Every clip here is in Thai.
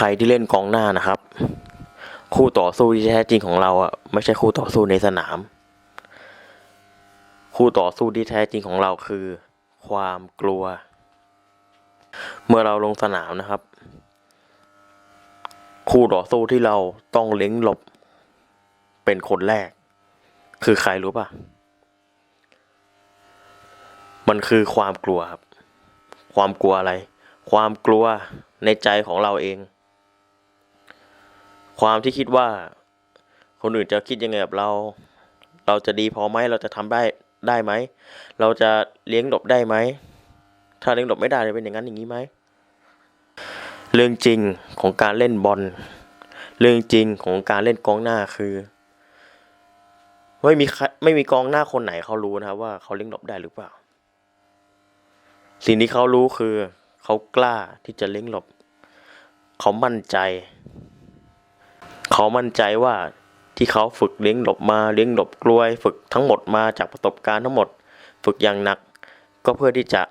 ใครที่เล่นกองหน้านะครับ คู่ต่อสู้ที่แท้จริงของเราอะไม่ใช่คู่ต่อสู้ในสนาม คู่ต่อสู้ที่แท้จริงของเราคือ ความกลัว เมื่อเราลงสนามนะครับ คู่ต่อสู้ที่เราต้องเล้งหลบ เป็นคนแรก คือใครรู้ป่ะ มันคือความกลัวครับ ความกลัวอะไรความกลัวในใจของเราเอง ความที่คิดว่า คนอื่นจะคิดยังไงกับเรา เราจะดีพอไหมเราจะทำได้ได้ไหม เราจะเลี้ยงหลบได้ไหม ถ้าเลี้ยงหลบไม่ได้จะเป็นอย่างนั้นอย่างนี้ไหม เรื่องจริงของการเล่นบอล เรื่องจริงของการเล่นกองหน้าคือ ไม่มีไม่มีกองหน้าคนไหนเขารู้นะครับว่าเขาเลี้ยงหลบได้หรือเปล่า สิ่งที่เขารู้คือ เขากล้าที่จะเลี้ยงหลบ เขามั่นใจ เขามั่นใจว่าที่เขาฝึกเลี้ยงหลบมาเลี้ยงหลบกลวย ฝึกทั้งหมดมาจากประสบการณ์ทั้งหมด ฝึกอย่างหนัก ก็เพื่อที่จะ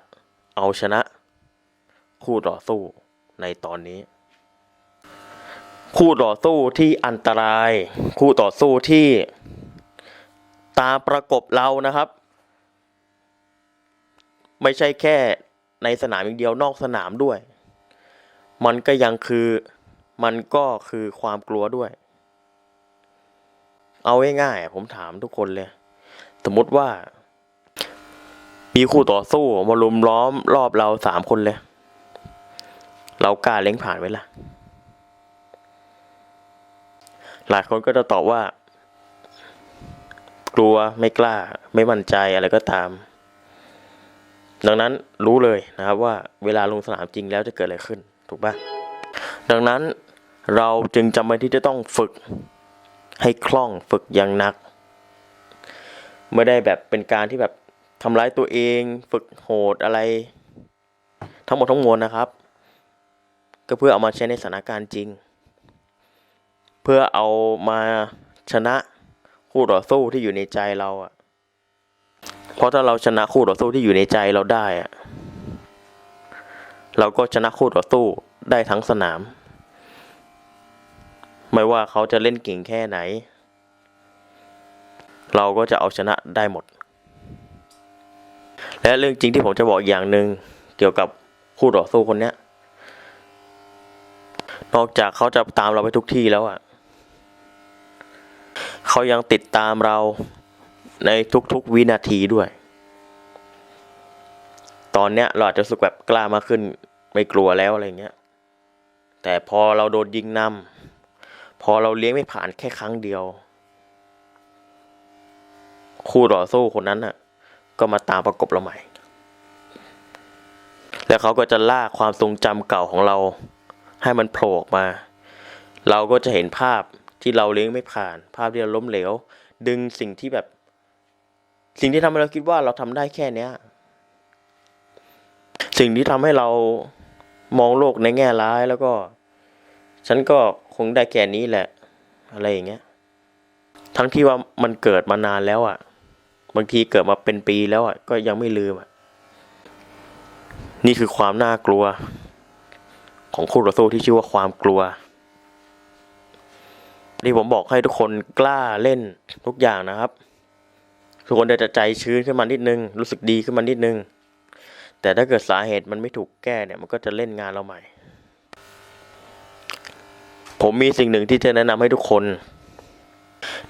เอาชนะ คู่ต่อสู้ในตอนนี้ คู่ต่อสู้ที่อันตราย คู่ต่อสู้ที่ ตามประกบเรานะครับ ไม่ใช่แค่ในสนามอย่างเดียวนอกสนามด้วย มันก็ยังคือ มันก็คือความกลัวด้วย เอาง่ายๆผมถามทุกคนเลย สมมติว่า มีคู่ต่อสู้มาลุมล้อมรอบเราสามคนเลย เรากล้าเล้งผ่านไว้ละหลายคนก็จะตอบว่า กลัวไม่กล้า ไม่มั่นใจอะไรก็ตาม ดังนั้นรู้เลยนะครับว่าเวลาลงสนามจริงแล้วจะเกิดอะไรขึ้น ถูกปะดังนั้น เราจึงจำเป็นที่จะต้องฝึกให้คล่องฝึกอย่างหนัก ไม่ได้แบบเป็นการที่แบบทำร้ายตัวเอง ฝึกโหดอะไร ทั้งหมดทั้งมวลนะครับ ก็เพื่อเอามาใช้ในสถานการณ์จริง เพื่อเอามาชนะคู่ต่อสู้ที่อยู่ในใจเราอะเพราะถ้าเราชนะคู่ต่อสู้ที่อยู่ในใจเราได้อะเราก็ชนะคู่ต่อสู้ได้ทั้งสนาม ไม่ว่าเขาจะเล่นเก่งแค่ไหน เราก็จะเอาชนะได้หมด และเรื่องจริงที่ผมจะบอกอย่างหนึ่งเกี่ยวกับคู่ต่อสู้คนเนี้ย นอกจากเขาจะตามเราไปทุกที่แล้วอะ เขายังติดตามเราในทุกๆวินาทีด้วย ตอนเนี้ยเราอาจจะรู้สึกแบบกล้ามากขึ้น ไม่กลัวแล้วอะไรเงี้ย แต่พอเราโดนยิงนำ พอเราเลี้ยงไม่ผ่านแค่ครั้งเดียว คู่ต่อสู้คนนั้นน่ะ ก็มาตามประกบเราใหม่ แล้วเขาก็จะลากความทรงจำเก่าของเรา ให้มันโผล่ออกมา เราก็จะเห็นภาพที่เราเลี้ยงไม่ผ่าน ภาพที่เราล้มเหลว ดึงสิ่งที่แบบ สิ่งที่ทำให้เราคิดว่าเราทำได้แค่เนี้ย สิ่งที่ทำให้เรามองโลกในแง่ร้ายแล้วก็ ฉันก็ คงได้แค่นี้แหละ อะไรอย่างเงี้ย ทั้งที่ว่ามันเกิดมานานแล้วอะ่ะ บางทีเกิดมาเป็นปีแล้วอะ่ะ ก็ยังไม่ลืมอะ่ะ นี่คือความน่ากลัว ของคู่ต่อสู้ที่ชื่อว่าความกลัวนี่ผมบอกให้ทุกคนกล้าเล่นทุกอย่างนะครับ ทุกคนจะใจชื้นขึ้นมานิดนึง รู้สึกดีขึ้นมานิดนึง แต่ถ้าเกิดสาเหตุมันไม่ถูกแก้เนี่ย มันก็จะเล่นงานเราใหม่ ผมมีสิ่งหนึ่งที่จะแนะนำให้ทุกคน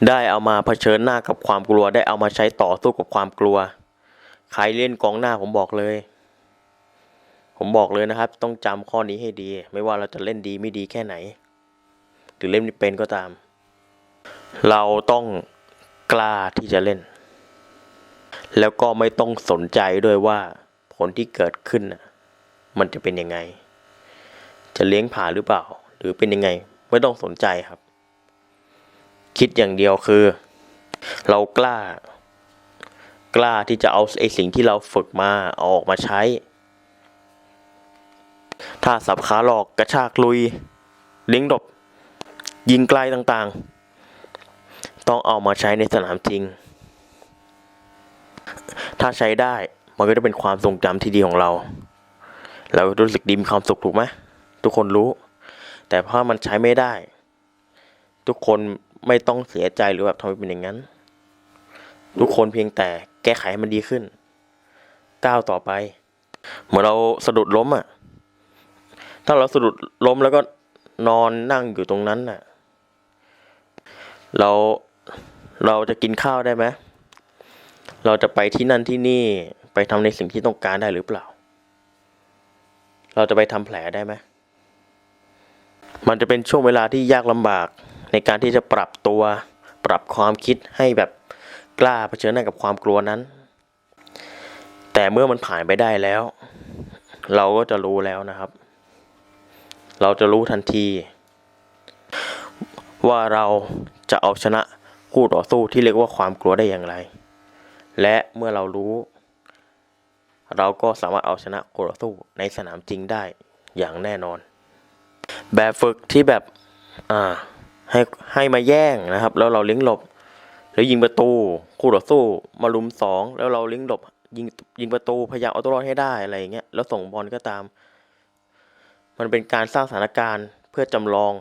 ได้เอามาเผชิญหน้ากับความกลัว ได้เอามาใช้ต่อสู้กับความกลัว ใครเล่นกองหน้าผมบอกเลย ผมบอกเลยนะครับ ต้องจำข้อนี้ให้ดี ไม่ว่าเราจะเล่นดีไม่ดีแค่ไหน หรือเล่นเป็นก็ตาม เราต้องกล้าที่จะเล่น แล้วก็ไม่ต้องสนใจด้วยว่าผลที่เกิดขึ้นมันจะเป็นยังไง จะเลี้ยงผ่านหรือเปล่า หรือเป็นยังไง ไม่ต้องสนใจครับ คิดอย่างเดียวคือ เรากล้า กล้าที่จะเอาไอสิ่งที่เราฝึกมาอาออกมาใช้ ถ้าสับขาหลอกกระชากลุยเลี้ยงดบ ยิงไกลต่างๆ ต้องเอามาใช้ในสนามจริง ถ้าใช้ได้มันก็จะเป็นความทรงจำที่ดีของเรา เรารู้สึกดีมีความสุขถูกไหมทุกคนรู้ แต่ถ้ามันใช้ไม่ได้ ทุกคนไม่ต้องเสียใจหรือแบบทำไมเป็นอย่างนั้น ทุกคนเพียงแต่แก้ไขให้มันดีขึ้น ก้าวต่อไป เหมือนเราสะดุดล้มอะ ถ้าเราสะดุดล้มแล้วก็นอนนั่งอยู่ตรงนั้นน่ะ เราเราจะกินข้าวได้ไหมเราจะไปที่นั่นที่นี่ไปทำในสิ่งที่ต้องการได้หรือเปล่า เราจะไปทำแผลได้ไหม มันจะเป็นช่วงเวลาที่ยากลำบากในการที่จะปรับตัว ปรับความคิดให้แบบกล้าเผชิญหน้ากับความกลัวนั้น แต่เมื่อมันผ่านไปได้แล้ว เราก็จะรู้แล้วนะครับ เราจะรู้ทันที ว่าเราจะเอาชนะคู่ต่อสู้ที่เรียกว่าความกลัวได้อย่างไร และเมื่อเรารู้ เราก็สามารถเอาชนะคู่ต่อสู้ในสนามจริงได้อย่างแน่นอน แบบฝึกที่แบบอ่าให้ให้มาแย่งนะครับ แล้วเราเลี้ยงหลบ แล้วยิงประตู คู่ต่อสู้มาลุมสองแล้วเราเลี้ยงหลบ ยิงยิงประตูพยายามเอาตัวรอดให้ได้อะไรอย่างเงี้ยแล้วส่งบอลก็ตาม มันเป็นการสร้างสถานการณ์เพื่อจำลอง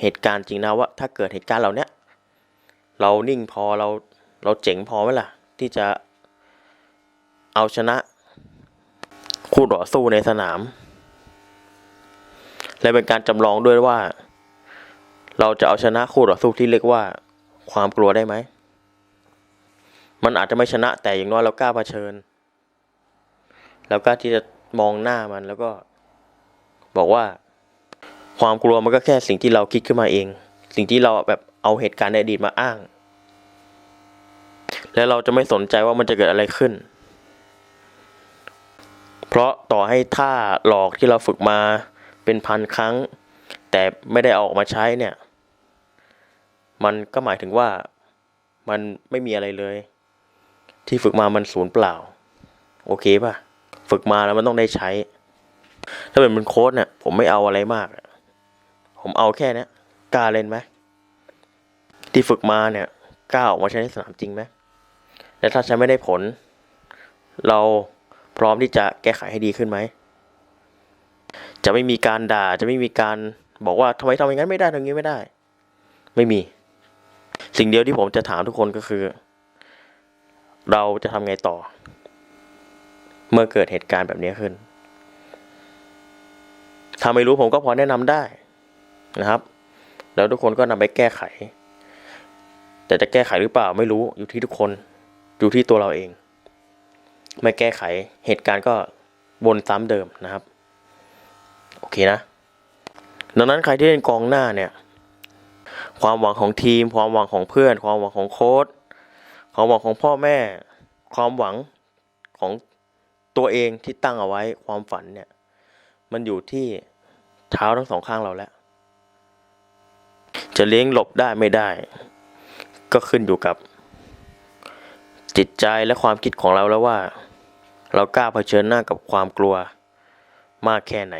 เหตุการณ์จริงนะว่า ถ้าเกิดเหตุการณ์เหล่านี้เรานิ่งพอเราเราเจ๋งพอไหมล่ะ ที่จะเอาชนะ คู่ต่อสู้ในสนาม และเป็นการจำลองด้วยว่า เราจะเอาชนะคู่ต่อสู้ที่เรียกว่า ความกลัวได้ไหม มันอาจจะไม่ชนะแต่อย่างน้อยเรากล้าเผชิญแล้วกล้าที่จะมองหน้ามันแล้วก็ บอกว่า ความกลัวมันก็แค่สิ่งที่เราคิดขึ้นมาเอง สิ่งที่เราแบบเอาเหตุการณ์ในอดีตมาอ้าง และเราจะไม่สนใจว่ามันจะเกิดอะไรขึ้น เพราะต่อให้ท่าหลอกที่เราฝึกมา เป็นพันครั้ง แต่ไม่ได้เอาออกมาใช้เนี่ย มันก็หมายถึงว่ามันไม่มีอะไรเลย ที่ฝึกมามันศูนย์เปล่า โอเคป่ะ ฝึกมาแล้วมันต้องได้ใช้ ถ้าเป็นเป็นโค้ดเนี่ยผมไม่เอาอะไรมาก ผมเอาแค่นี้กล้าเล่นไหมที่ฝึกมาเนี่ยกล้าออกมาใช้ในสนามจริงไหมและถ้าใช้ไม่ได้ผล เราพร้อมที่จะแก้ไขให้ดีขึ้นไหม จะไม่มีการด่าจะไม่มีการบอกว่าทำไมทำอย่างนั้นไม่ได้ทำอย่างนี้ไม่ได้ ไม่มี สิ่งเดียวที่ผมจะถามทุกคนก็คือ เราจะทำไงต่อ เมื่อเกิดเหตุการณ์แบบนี้ขึ้น ถ้าไม่รู้ผมก็พอแนะนำได้นะครับ แล้วทุกคนก็นำไปแก้ไข แต่จะแก้ไขหรือเปล่าไม่รู้อยู่ที่ทุกคนอยู่ที่ตัวเราเอง ไม่แก้ไขเหตุการณ์ก็วนซ้ำเดิมนะครับ นะ ดังนั้นใครที่เล่นกองหน้าเนี่ย ความหวังของทีม ความหวังของเพื่อน ความหวังของโค้ชความหวังของพ่อแม่ ความหวังของตัวเองที่ตั้งเอาไว้ความฝันเนี่ย มันอยู่ที่เท้าทั้งสองข้างเราแล้ว จะเลี้ยงหลบได้ไม่ได้ ก็ขึ้นอยู่กับ จิตใจและความคิดของเราแล้วว่า เรากล้าเผชิญหน้ากับความกลัวมากแค่ไหน